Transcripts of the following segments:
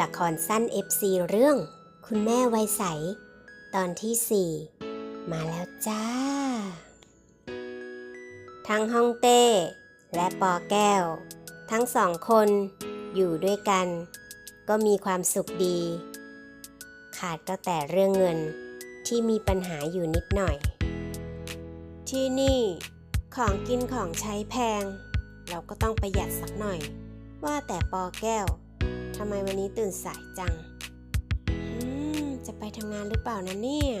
ละครสั้น FC เรื่อง คุณแม่วัยใส ตอนที่ 4 มาแล้วจ้า ทั้งฮ่องเต้ และปอแก้ว ทั้งสองคนอยู่ด้วยกัน ก็มีความสุขดี ขาดก็แต่เรื่องเงินที่มีปัญหาอยู่นิดหน่อย ที่นี่ของกินของใช้แพง เราก็ต้องประหยัดสักหน่อย ว่าแต่ปอแก้ว ทำไมวันนี้ตื่นสายจัง อืม จะไปทำงานหรือเปล่านะเนี่ย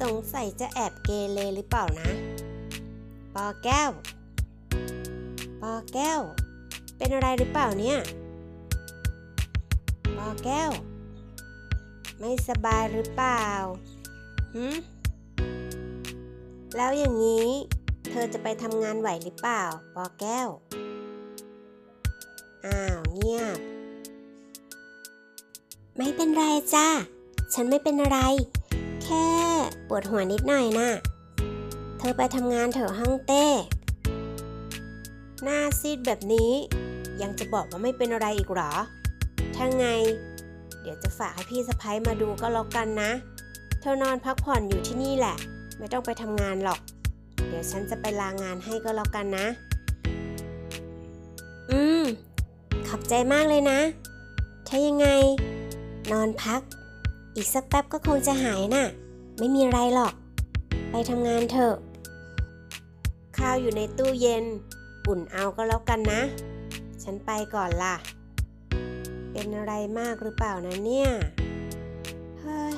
สงสัยจะแอบเกเรหรือเปล่านะ ปอแก้ว ปอแก้ว เป็นอะไรหรือเปล่าเนี่ย ปอแก้ว ไม่สบายหรือเปล่าหืมแล้วอย่างนี้ เธอจะไปทำงานไหวหรือเปล่า ปอแก้ว อ้าวเงียบ ไม่เป็นไรจ้า ฉันไม่เป็นอะไร แค่ปวดหัวนิดหน่อยน่ะ เธอไปทำงานเถอะห้องเต้ หน้าซีดแบบนี้ ยังจะบอกว่าไม่เป็นอะไรอีกหรอ ถ้าไง เดี๋ยวจะฝากให้พี่สะพ้ยมาดูก็แล้วกันนะ เธอนอนพักผ่อนอยู่ที่นี่แหละ ไม่ต้องไปทำงานหรอก เดี๋ยวฉันจะไปลางานให้ก็แล้วกันนะ อืม ขอบใจมากเลยนะ ถ้ายังไง นอนพัก อีกสักแป๊บก็คงจะหายน่ะ ไม่มีไรหรอก ไปทำงานเถอะ ข้าวอยู่ในตู้เย็น อุ่นเอาก็แล้วกันนะ ฉันไปก่อนล่ะ เป็นอะไรมากหรือเปล่านะเนี่ย เฮ้ย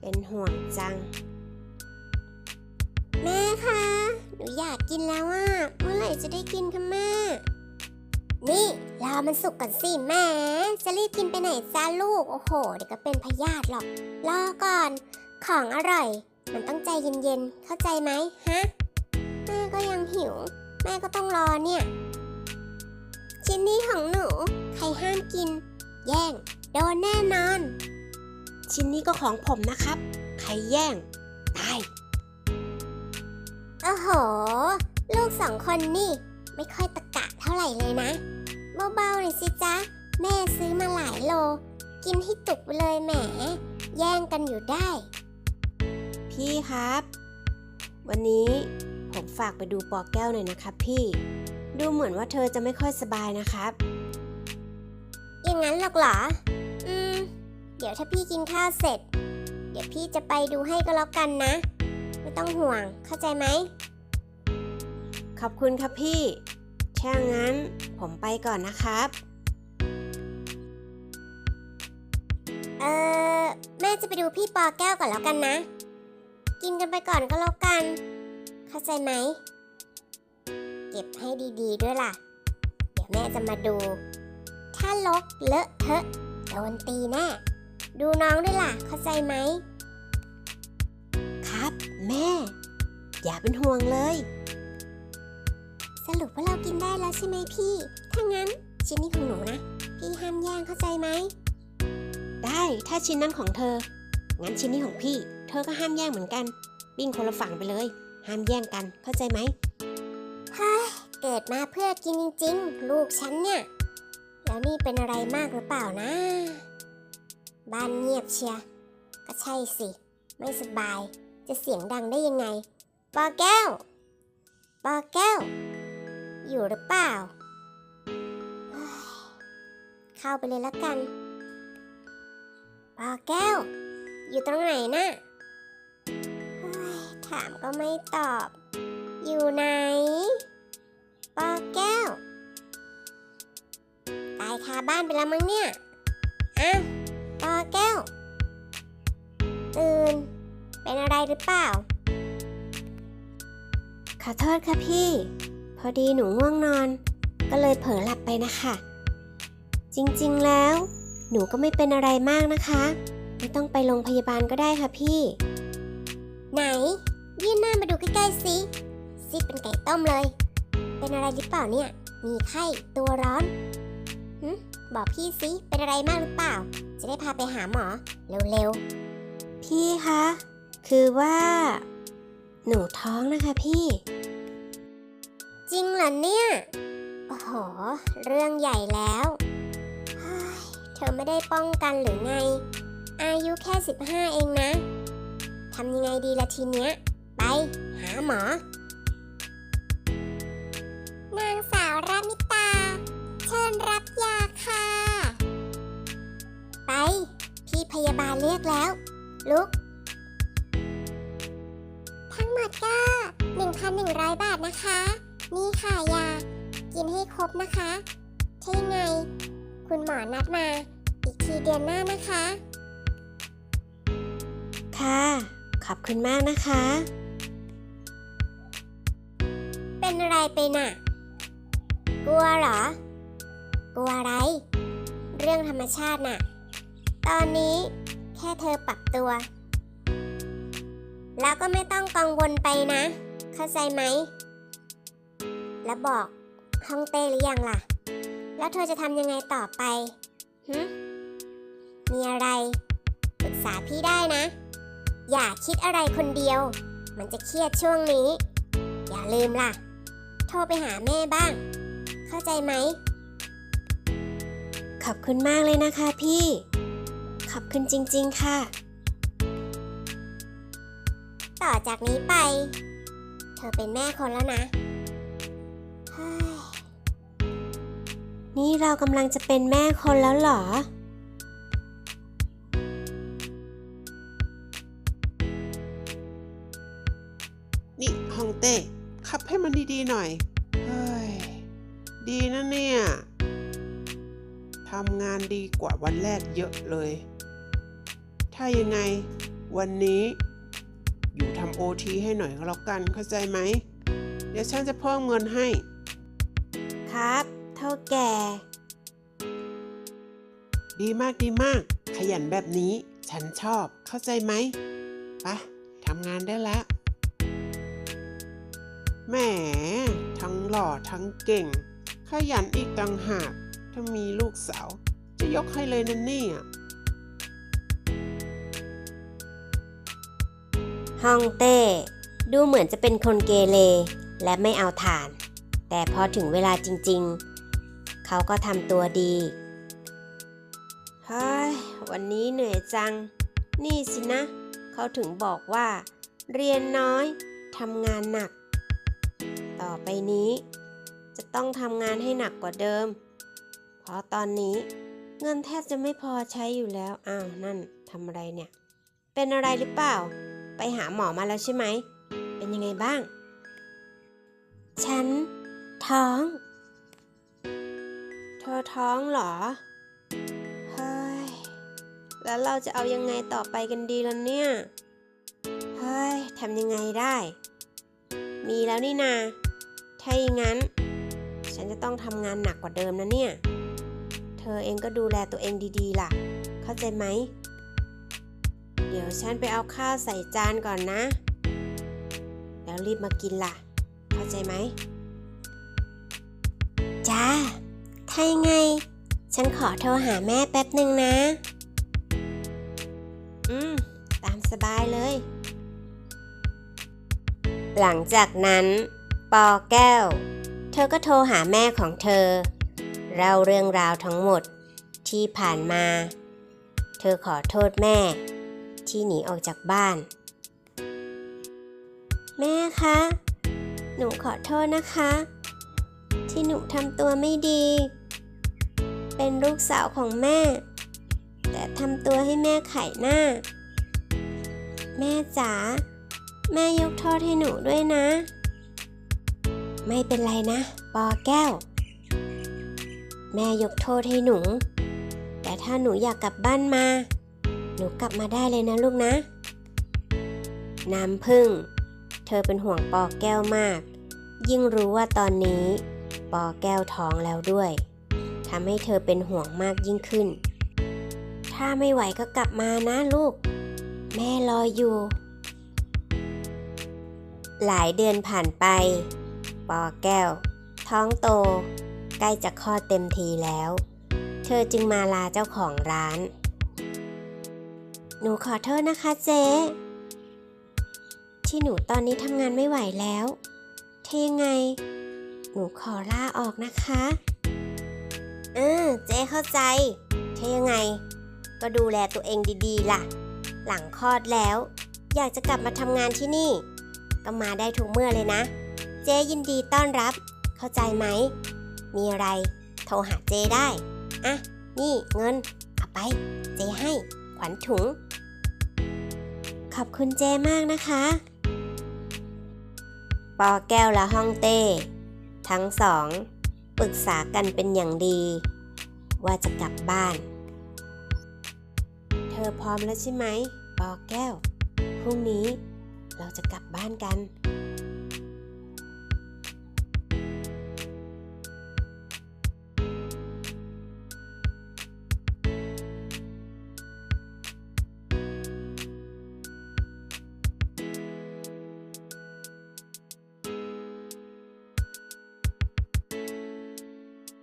เป็นห่วงจัง แม่คะ หนูอยากกินแล้วอะเมื่อไหร่จะได้กินคะแม่ นี่ รอมันสุกก่อนสิแม่จะรีบกินไปไหนจ้าลูก โอ้โห เดี๋ยวก็เป็นพยาธิหรอก รอก่อน ของอร่อย มันต้องใจเย็นๆ เข้าใจไหมฮะ แม่ก็ยังหิว แม่ก็ต้องรอเนี่ย ชิ้นนี้ของหนู ใครห้ามกิน แย่ง โดนแน่นอน ชิ้นนี้ก็ของผมนะครับ ใครแย่ง ตาย โอ้โห ลูกสองคนนี่ ไม่ค่อยตะกะเท่าไหร่เลยนะ เบาๆหน่อยสิจ๊ะ แม่ซื้อมาหลายโล กินให้ตุกไปเลยแหม แย่งกันอยู่ได้ พี่ครับ วันนี้ผมฝากไปดูปอแก้วหน่อยนะครับพี่ ดูเหมือนว่าเธอจะไม่ค่อยสบายนะครับ อย่างนั้นหรอกเหรอ อืม เดี๋ยวถ้าพี่กินข้าวเสร็จ เดี๋ยวพี่จะไปดูให้ก็แล้วกันนะ ไม่ต้องห่วงเข้าใจไหม ขอบคุณครับพี่ ถ้างั้นผมไปก่อนนะครับ เออแม่จะไปดูพี่ปอแก้วก่อนแล้วกันนะ กินกันไปก่อนก็แล้วกัน เข้าใจไหม เก็บให้ดีๆด้วยล่ะ เดี๋ยวแม่จะมาดู ถ้าลกเลอะเทอะโดนตีแน่ ดูน้องด้วยล่ะ เข้าใจไหม ครับแม่ อย่าเป็นห่วงเลยส รุปว่าเรากินได้แล้วใช่ไหมพี่ ถ้างั้นชิ้นนี้ของหนูนะ พี่ห้ามแย่งเข้าใจไหม ได้ถ้าชิ้นนั้นของเธอ งั้นชิ้นนี้ของพี่ เธอก็ห้ามแย่งเหมือนกันปิ้งคนละฝั่งไปเลย ห้ามแย่งกันเข้าใจไหมเฮ้ยเกิดมาเพื่อกินจริงๆ ลูกฉันเนี่ย แล้วนี่เป็นอะไรมากหรือเปล่านะ บ้านเงียบเชีย ก็ใช่สิ ไม่สบาย จะเสียงดังได้ยังไง ปอแก้ว ปอแก้ว อยู่หรือเปล่า เข้าไปเลยล้วกันปอแก้ว อยู่ตรงไหนนะ่ะถามก็ไม่ตอบ อยู่ไหนปอแก้ว ตายคาบ้านไปแล้วมั้งเนี่ยอ้าวปอแก้ว ตื่น เป็นอะไรหรือเปล่า ขอโทษค่ะพี่ พอดีหนูง่วงนอน ก็เลยเผลอหลับไปนะคะ จริงๆแล้ว หนูก็ไม่เป็นอะไรมากนะคะ ไม่ต้องไปโรงพยาบาลก็ได้ค่ะพี่ ไหน ยื่นหน้ามาดูใกล้ๆสิซิดเป็นไก่ต้มเลย เป็นอะไรหรือเปล่าเนี่ย มีไข้ตัวร้อนหึบอกพี่สิเป็นอะไรมากหรือเปล่า จะได้พาไปหาหมอเร็วๆ พี่คะ คือว่า หนูท้องนะคะพี่ จริงเหรอเนี่ย โอ้โห เรื่องใหญ่แล้วเธอไม่ได้ป้องกันหรือไง อายุแค่ 15 เองนะ ทำยังไงดีละทีเนี้ย ไป หาหมอ นางสาวรามิตา เชิญรับยาค่ะ ไป พี่พยาบาลเรียกแล้ว ลุก ทั้งหมดก็ 1,100 บาทนะคะ นี่ค่ะยา กินให้ครบนะคะ ถ้ายังไง คุณหมอนัดมา อีกทีเดือนหน้านะคะ ค่ะ ขอบคุณมากนะคะ เป็นอะไรไปน่ะ กลัวเหรอ กลัวอะไร เรื่องธรรมชาติน่ะ ตอนนี้แค่เธอปรับตัว แล้วก็ไม่ต้องกังวลไปนะ เข้าใจไหม แล้วบอกฮ่องเต้หรือยังล่ะ แล้วเธอจะทำยังไงต่อไปหึมีอะไรปรึกษาพี่ได้นะ อย่าคิดอะไรคนเดียว มันจะเครียดช่วงนี้ อย่าลืมล่ะ โทรไปหาแม่บ้าง เข้าใจไหม ขอบคุณมากเลยนะคะพี่ ขอบคุณจริง ๆ ค่ะ ต่อจากนี้ไป เธอเป็นแม่คนแล้วนะ นี่เรากำลังจะเป็นแม่คนแล้วเหรอ นี่ฮองเต้ ขับให้มันดีๆหน่อย เฮ้ย ดีนะเนี่ย ทำงานดีกว่าวันแรกเยอะเลย ถ้ายังไง วันนี้ อยู่ทำโอทีให้หน่อยก็แล้วกันเข้าใจไหม เดี๋ยวฉันจะเพิ่มเงินให้ ครับ เท่าแก่ ดีมากดีมาก ขยันแบบนี้ ฉันชอบเข้าใจไหมไปะทำงานได้แล้วแหมทั้งหล่อทั้งเก่ง ขยันอีกต่างหาก ถ้ามีลูกสาว จะยกให้เลยนะเนี่ยฮ่องเต้ ดูเหมือนจะเป็นคนเกเรและไม่เอาฐาน แต่พอถึงเวลาจริง ๆ เขาก็ทำตัวดีเฮ้ยวันนี้เหนื่อยจัง นี่สินะ เขาถึงบอกว่า เรียนน้อยทำงานหนัก ต่อไปนี้ จะต้องทำงานให้หนักกว่าเดิม เพราะตอนนี้เงินแทบจะไม่พอใช้อยู่แล้ว อ้าว นั่นทำอะไรเนี่ย เป็นอะไรหรือเปล่า ไปหาหมอมาแล้วใช่ไหม เป็นยังไงบ้าง ฉัน ท้อง เธอท้องเหรอ เฮ้ย แล้วเราจะเอายังไงต่อไปกันดีล่ะเนี่ย เฮ้ยทำยังไงได้ มีแล้วนี่นา ถ้าอย่างนั้น ฉันจะต้องทำงานหนักกว่าเดิมนะเนี่ย เธอเองก็ดูแลตัวเองดีๆ ล่ะ เข้าใจไหม เดี๋ยวฉันไปเอาข้าวใส่จานก่อนนะ แล้วรีบมากินล่ะ เข้าใจไหมจ้า ถ้ายังไง ฉันขอโทรหาแม่แป๊บหนึ่งนะ อืม ตามสบายเลย หลังจากนั้น ปอแก้ว เธอก็โทรหาแม่ของเธอ เล่าเรื่องราวทั้งหมดที่ผ่านมา เธอขอโทษแม่ ที่หนีออกจากบ้าน แม่คะ หนูขอโทษนะคะ ที่หนูทำตัวไม่ดี เป็นลูกสาวของแม่ แต่ทำตัวให้แม่ไข่หน้า แม่จ๋าแม่ยกโทษให้หนูด้วยนะ ไม่เป็นไรนะ ปอแก้ว แม่ยกโทษให้หนู แต่ถ้าหนูอยากกลับบ้านมา หนูกลับมาได้เลยนะลูกนะ น้ำพึ่ง เธอเป็นห่วงปอแก้วมาก ยิ่งรู้ว่าตอนนี้ ปอแก้วท้องแล้วด้วย ทำให้เธอเป็นห่วงมากยิ่งขึ้น ถ้าไม่ไหวก็กลับมานะลูก แม่รออยู่ หลายเดือนผ่านไป ปอแก้ว ท้องโต ใกล้จะคลอดเต็มทีแล้ว เธอจึงมาลาเจ้าของร้าน หนูขอโทษนะคะเจ๊ที่หนูตอนนี้ทำงานไม่ไหวแล้ว เทยังไง หนูขอลาออกนะคะ เออเจ๊เข้าใจทถ้ายังไง ก็ดูแลตัวเองดีๆ ล่ะ หลังคลอดแล้ว อยากจะกลับมาทำงานที่นี่ ก็มาได้ทุกเมื่อเลยนะ เจ๊ยินดีต้อนรับ เข้าใจไหม มีอะไร โทรหาเจ๊ได้ อะ นี่เงิน เอาไป เจ๊ให้ ขวัญถุง ขอบคุณเจ๊มากนะคะ ปอแก้วและฮ่องเต้ ทั้งสอง ปรึกษากันเป็นอย่างดี ว่าจะกลับบ้าน เธอพร้อมแล้วใช่ไหมปอแก้ว พรุ่งนี้เราจะกลับบ้านกัน